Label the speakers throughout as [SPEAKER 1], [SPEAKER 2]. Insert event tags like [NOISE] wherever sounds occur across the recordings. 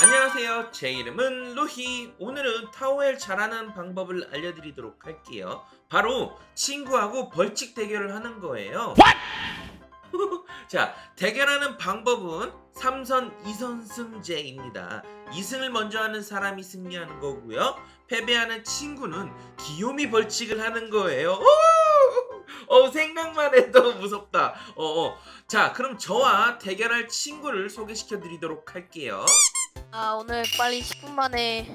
[SPEAKER 1] 안녕하세요. 제 이름은 루히. 오늘은 타워엘 잘하는 방법을 알려드리도록 할게요. 바로 친구하고 벌칙 대결을 하는 거예요. [LAUGHS] 자, 대결하는 방법은 3선 2선승제입니다. 2승을 먼저 하는 사람이 승리하는 거고요. 패배하는 친구는 귀요미 벌칙을 하는 거예요. 오! [LAUGHS] 어, 생각만 해도 [LAUGHS] 무섭다. 어, 어. 자, 그럼 저와 대결할 친구를 소개시켜 드리도록 할게요.
[SPEAKER 2] 아 오늘 빨리 10분 만에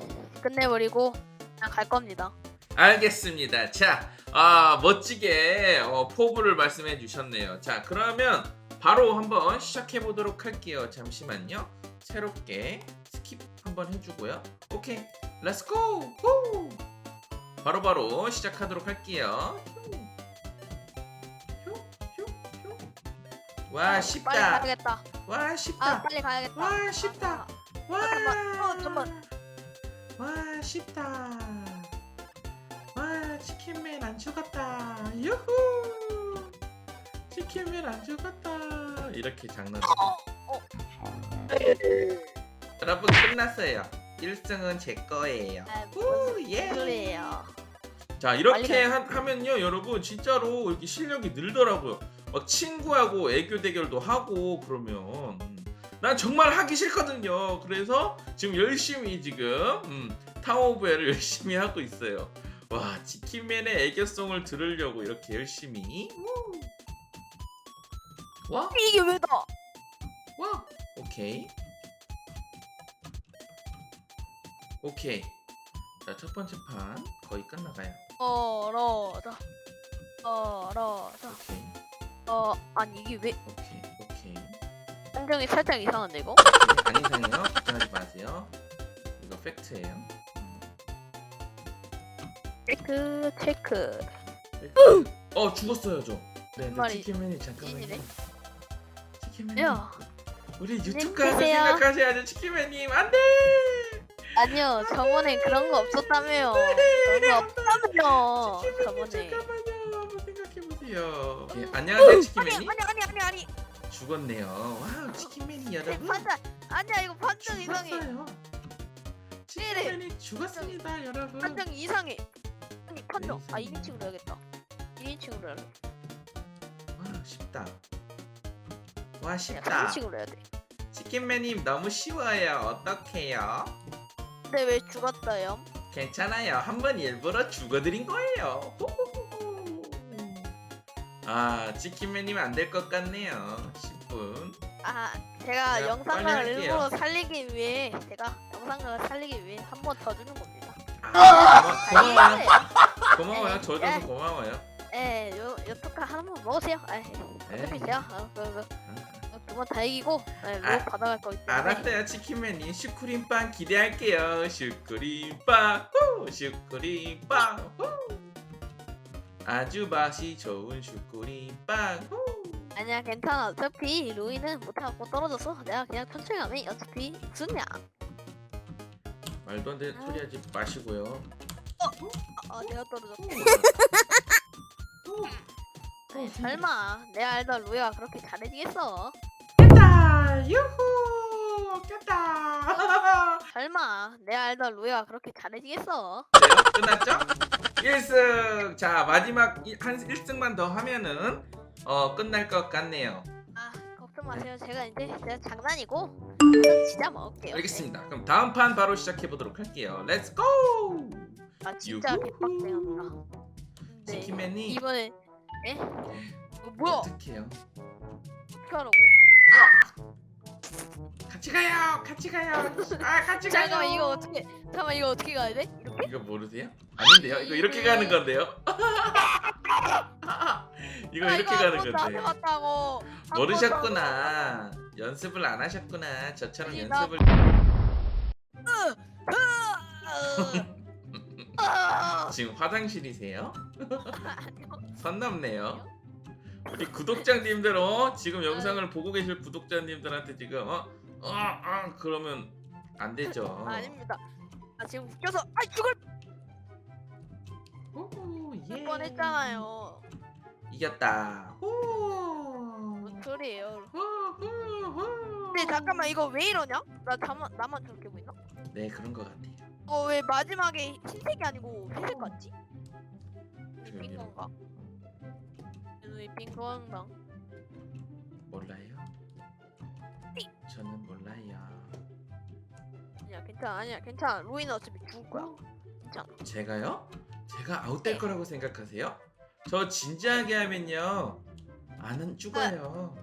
[SPEAKER 2] 끝내버리고 그냥 갈 겁니다.
[SPEAKER 1] 알겠습니다. 자, 아 멋지게 어, 포부를 말씀해 주셨네요. 자, 그러면 바로 한번 시작해 보도록 할게요. 잠시만요. 새롭게 스킵 한번 해주고요. 오케이, 렛츠 고! 후! 바로바로 시작하도록 할게요. 휴, 휴, 휴. 와
[SPEAKER 2] 빨리
[SPEAKER 1] 쉽다.
[SPEAKER 2] 가야겠다.
[SPEAKER 1] 와 쉽다.
[SPEAKER 2] 아 빨리 가야겠다.
[SPEAKER 1] 와, 쉽다. 와,
[SPEAKER 2] 잠깐만, 어, 잠깐만.
[SPEAKER 1] 와 쉽다. 와 치킨맨 안 죽었다. 유후. 치킨맨 안 죽었다. 이렇게 장난.
[SPEAKER 2] 어, [LAUGHS]
[SPEAKER 1] 여러분 끝났어요. 1승은 제 거예요.
[SPEAKER 2] 아,
[SPEAKER 1] 우 예.
[SPEAKER 2] 소리예요?
[SPEAKER 1] 자 이렇게. 하, 하면요 여러분 진짜로 이렇게 실력이 늘더라고요 막 친구하고 애교 대결도 하고 그러면 음, 난 정말 하기 싫거든요 그래서 지금 열심히 지금 음, 타워 오브 헬을 열심히 하고 있어요 와 치킨맨의 애교송을 들으려고 이렇게 열심히 우. 와?
[SPEAKER 2] 이게 왜 나?
[SPEAKER 1] 와 오케이 오케이 자 첫 번째 판 거의 끝나가요
[SPEAKER 2] 얼어다. 얼어다.
[SPEAKER 1] 오케이
[SPEAKER 2] 어 아니 이게 왜
[SPEAKER 1] 오케이
[SPEAKER 2] 한정이 살짝 이상한데 이거?
[SPEAKER 1] 안 이상해요 걱정하지 마세요 이거 팩트예요 음,
[SPEAKER 2] 체크 체크.
[SPEAKER 1] 팩트. 어 죽었어요 저 네, 네
[SPEAKER 2] 말이
[SPEAKER 1] 치킨맨이 잠깐만요. 치킨맨님
[SPEAKER 2] 야
[SPEAKER 1] 우리
[SPEAKER 2] 안녕히
[SPEAKER 1] 유튜브 가서
[SPEAKER 2] 계세요.
[SPEAKER 1] 생각하셔야죠 치킨맨님 안돼
[SPEAKER 2] 아니요 저번에 그런 거 없었다며요. 그런 거 없다며요.
[SPEAKER 1] 치킨맨님
[SPEAKER 2] 저번에.
[SPEAKER 1] 잠깐만요 한번 생각해 보세요 예, 안녕하세요
[SPEAKER 2] 아니
[SPEAKER 1] 치킨맨님
[SPEAKER 2] 아니 아니 아니 아니.
[SPEAKER 1] 죽었네요 와우 치킨맨이 여러분
[SPEAKER 2] 판단 아니야 이거 판정 이상해.
[SPEAKER 1] 죽었어요 치킨맨이 죽었습니다 여러분
[SPEAKER 2] 판정 이상해. 아니 판정. 아
[SPEAKER 1] 이상해.
[SPEAKER 2] 2인칭으로 해야겠다. 2인칭으로 해야 돼.
[SPEAKER 1] 와 쉽다 와
[SPEAKER 2] 야,
[SPEAKER 1] 쉽다
[SPEAKER 2] 3인칭으로 해야 돼.
[SPEAKER 1] 치킨맨님 너무 쉬워요. 어떡해요?
[SPEAKER 2] 근데 왜 죽었어요?
[SPEAKER 1] 괜찮아요. 한 번 일부러 죽어드린 거예요. 호호호호. 아, 치킨맨님 안 될 것 같네요. 10분.
[SPEAKER 2] 아 제가
[SPEAKER 1] 네,
[SPEAKER 2] 영상을
[SPEAKER 1] 빨리 할게요.
[SPEAKER 2] 일부러 살리기 위해 제가 영상을 살리기 위해 한 번 더 주는 겁니다.
[SPEAKER 1] 아, 고마, 고마워요.
[SPEAKER 2] 아니,
[SPEAKER 1] 고마워요.
[SPEAKER 2] 네,
[SPEAKER 1] 줘줘서
[SPEAKER 2] 네.
[SPEAKER 1] 고마워요.
[SPEAKER 2] 예, 요 요토카 한번 먹으세요. 어차피
[SPEAKER 1] 네.
[SPEAKER 2] 제가 어, 그, 그, 두번 다 이기고 예, 로
[SPEAKER 1] 아,
[SPEAKER 2] 받아갈 거기 때문에.
[SPEAKER 1] 알았어요, 치킨맨님. 슈크림빵 기대할게요. 슈크림빵, 후! 슈크림빵, 후! 아주 맛이 좋은 슈크림빵, 후!
[SPEAKER 2] 아니야 괜찮아. 어차피 루이는 못하고 떨어져서 내가 그냥 천천히 가면 어차피 승이야.
[SPEAKER 1] 말도 안 되는 소리 하지 마시고요.
[SPEAKER 2] 아, 내가 떨어졌어. 설마 내가 알던 루이가 그렇게 잘해지겠어?
[SPEAKER 1] 깼다! 유후! 깼다! [LAUGHS]
[SPEAKER 2] 설마 내가 알던 루이가 그렇게 잘해지겠어?
[SPEAKER 1] 끝났죠? 1승! 자, 마지막 이- 한 1승만 더 하면은 어, 끝날 것 같네요.
[SPEAKER 2] 아 걱정 마세요. 제가 이제 제가 장난이고 좀 진짜 먹을게요.
[SPEAKER 1] 알겠습니다. 그럼 다음 판 바로 시작해 보도록 할게요. 렛츠 고!
[SPEAKER 2] 아 진짜
[SPEAKER 1] 유후.
[SPEAKER 2] 개빡대합니다. 네.
[SPEAKER 1] 치킨맨이
[SPEAKER 2] 이번에 에? 이거 뭐야?
[SPEAKER 1] 어떡해요?
[SPEAKER 2] 어떻게 하라고?
[SPEAKER 1] 같이 가요! 같이 가요! 아, 같이 가요!
[SPEAKER 2] 잠깐만 이거 어떻게? 잠깐만 이거 어떻게 가야 돼? 이렇게?
[SPEAKER 1] 이거 모르세요? 아닌데요? 이거 이렇게 가는 건데요? [LAUGHS] 이거
[SPEAKER 2] 아,
[SPEAKER 1] 이렇게
[SPEAKER 2] 한
[SPEAKER 1] 가는
[SPEAKER 2] 번도 안
[SPEAKER 1] 건데요?
[SPEAKER 2] 해봤다고. 한 번도 안
[SPEAKER 1] 모르셨구나. 연습을 안 하셨구나. 저처럼
[SPEAKER 2] 아니, 나-
[SPEAKER 1] 연습을.
[SPEAKER 2] 해봤다고. [LAUGHS] 아!
[SPEAKER 1] 지금 화장실이세요? [LAUGHS] 선 넘네요. 우리 구독자님들 어 지금 영상을 보고 계실 구독자님들한테 지금 어, 어, 어 그러면 안 되죠. [LAUGHS]
[SPEAKER 2] 아닙니다. 아 지금 웃겨서 아 죽을
[SPEAKER 1] 오, 예.
[SPEAKER 2] 뻔 했잖아요.
[SPEAKER 1] 이겼다. 오.
[SPEAKER 2] 뭔 소리예요?
[SPEAKER 1] 후, 후, 후.
[SPEAKER 2] 근데 잠깐만 이거 왜 이러냐? 나 나만 나만 저렇게 보이나?
[SPEAKER 1] 네 그런 것 같아요.
[SPEAKER 2] 어왜 마지막에 흰색이 아니고 회색 같지? 빈. 건가? 눈이 빈 건가?
[SPEAKER 1] 몰라요? 저는 몰라요.
[SPEAKER 2] 아니야 괜찮아 아니야 괜찮아 로이는 어차피 죽을 거야.
[SPEAKER 1] 제가요? 제가 아웃될
[SPEAKER 2] 네.
[SPEAKER 1] 거라고 생각하세요? 저 진지하게 하면요 안은 죽어요.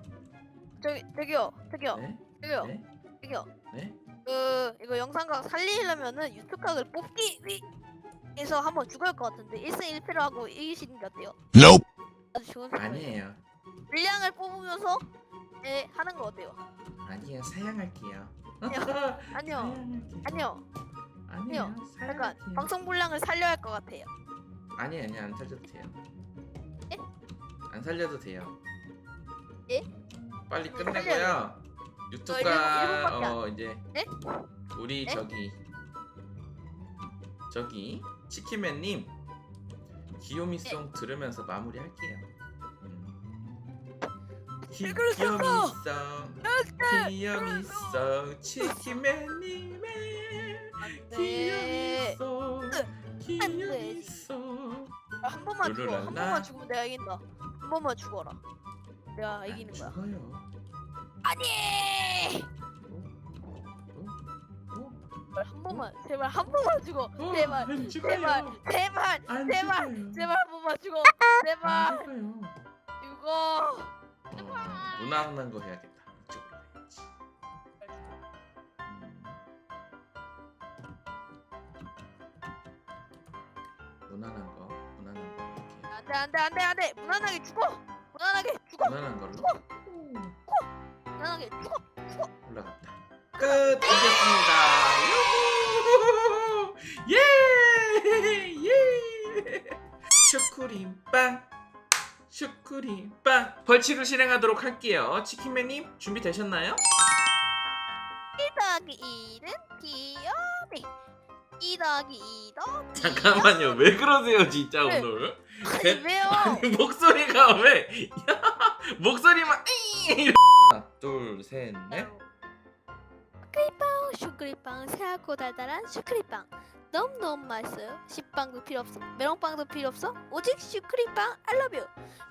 [SPEAKER 2] 저기 저기요 저기요
[SPEAKER 1] 네?
[SPEAKER 2] 저기요
[SPEAKER 1] 네?
[SPEAKER 2] 저기요
[SPEAKER 1] 네?
[SPEAKER 2] 그 이거 영상각 살리려면은 유튜브 각을 뽑기 위해서 한번 죽을 것 같은데 1승 1패를 하고 이기시는 게 어때요?
[SPEAKER 3] Nope.
[SPEAKER 2] 아주 좋은 생각이에요.
[SPEAKER 1] 아니에요.
[SPEAKER 2] 물량을 뽑으면서 예, 하는 거 어때요?
[SPEAKER 1] 아니에요. 사양할게요.
[SPEAKER 2] 아니요. [LAUGHS] 아니요
[SPEAKER 1] 사양할게요.
[SPEAKER 2] 아니요
[SPEAKER 1] 아니에요.
[SPEAKER 2] 잠깐
[SPEAKER 1] 사양할게요.
[SPEAKER 2] 방송 분량을 살려야 할 것 같아요.
[SPEAKER 1] 아니 아니 안 살려도 돼요.
[SPEAKER 2] 예?
[SPEAKER 1] 안 살려도 돼요.
[SPEAKER 2] 예?
[SPEAKER 1] 빨리
[SPEAKER 2] 음,
[SPEAKER 1] 끝내고요. 유튜브가
[SPEAKER 2] 일본밖에 안-
[SPEAKER 1] 어 이제
[SPEAKER 2] 예?
[SPEAKER 1] 우리
[SPEAKER 2] 예?
[SPEAKER 1] 저기 저기 치킨맨님 귀요미송
[SPEAKER 2] 네.
[SPEAKER 1] 들으면서 마무리할게요. 음. 기,
[SPEAKER 2] 왜 그러세요?
[SPEAKER 1] 귀요미송 귀요미송 치킨맨님의
[SPEAKER 2] 네. 번만 죽어. 한
[SPEAKER 1] 룰루랄라.
[SPEAKER 2] 번만 죽으면 내가 이긴다. 한 번만 죽어라. 내가
[SPEAKER 1] 안
[SPEAKER 2] 이기는 거야.
[SPEAKER 1] 죽어요.
[SPEAKER 2] 아니!
[SPEAKER 1] 어? 어?
[SPEAKER 2] 한 번만 제발 한 번만 죽어.
[SPEAKER 1] 어?
[SPEAKER 2] 제발
[SPEAKER 1] 안 죽어요.
[SPEAKER 2] 제발 제발
[SPEAKER 1] 안
[SPEAKER 2] 제발
[SPEAKER 1] 죽어요.
[SPEAKER 2] 제발 한 번만 죽어.
[SPEAKER 1] 안
[SPEAKER 2] 제발
[SPEAKER 1] 죽어요.
[SPEAKER 2] 죽어.
[SPEAKER 1] 어, 무난한 거 해야겠다. 이쪽으로 해야지. 음. 무난한 거, 무난한.
[SPEAKER 2] 안돼 안돼 안돼 안돼 무난하게 죽어. 무난하게 죽어.
[SPEAKER 1] 무난한 걸로
[SPEAKER 2] 무난하게 죽어.
[SPEAKER 1] 올라갔다. 끝! 이겼습니다. 유후! [LAUGHS] 예! 예! 슈크림빵! 슈크림빵! 벌칙을 실행하도록 할게요. 치킨맨님 준비되셨나요?
[SPEAKER 2] 1 더하기 1은 귀요미. 2 더하기 2도
[SPEAKER 1] 잠깐만요. 왜 그러세요, 진짜
[SPEAKER 2] 네.
[SPEAKER 1] 오늘?
[SPEAKER 2] 아니 왜요? [LAUGHS]
[SPEAKER 1] 아니, 목소리가 왜? 야, 목소리만 이러- 하나, 둘, 셋, 넷.
[SPEAKER 2] 슈크리빵 슈크리빵 새하고 달달한 슈크리빵 너무너무 맛있어요 식빵도 필요 없어 메론빵도 필요 없어 오직 슈크리빵 알러뷰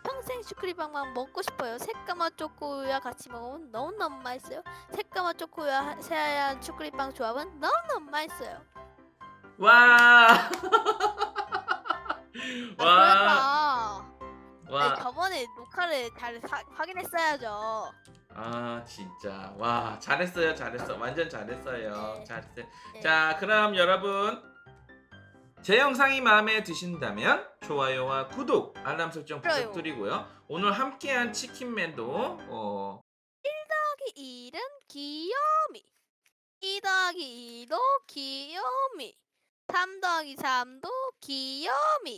[SPEAKER 2] 평생 슈크리빵만 먹고 싶어요 새까만 초코우유와 같이 먹으면 너무너무 맛있어요 새까만 초코우유와 새하얀 슈크리빵 조합은 너무너무 맛있어요
[SPEAKER 1] 와.
[SPEAKER 2] 아, [LAUGHS]
[SPEAKER 1] 와. 와.
[SPEAKER 2] 아니, 저번에 녹화를 잘 사- 확인했어야죠
[SPEAKER 1] 아 진짜 와 잘했어요 잘했어 완전 잘했어요
[SPEAKER 2] 네.
[SPEAKER 1] 잘했어요
[SPEAKER 2] 네.
[SPEAKER 1] 자 그럼 여러분 제 영상이 마음에 드신다면 좋아요와 구독 알람 설정
[SPEAKER 2] 좋아요.
[SPEAKER 1] 부탁드리고요 오늘 함께한 치킨맨도 어,
[SPEAKER 2] 1은 귀요미 2 더하기 2도 귀요미 3 더하기 3도 귀요미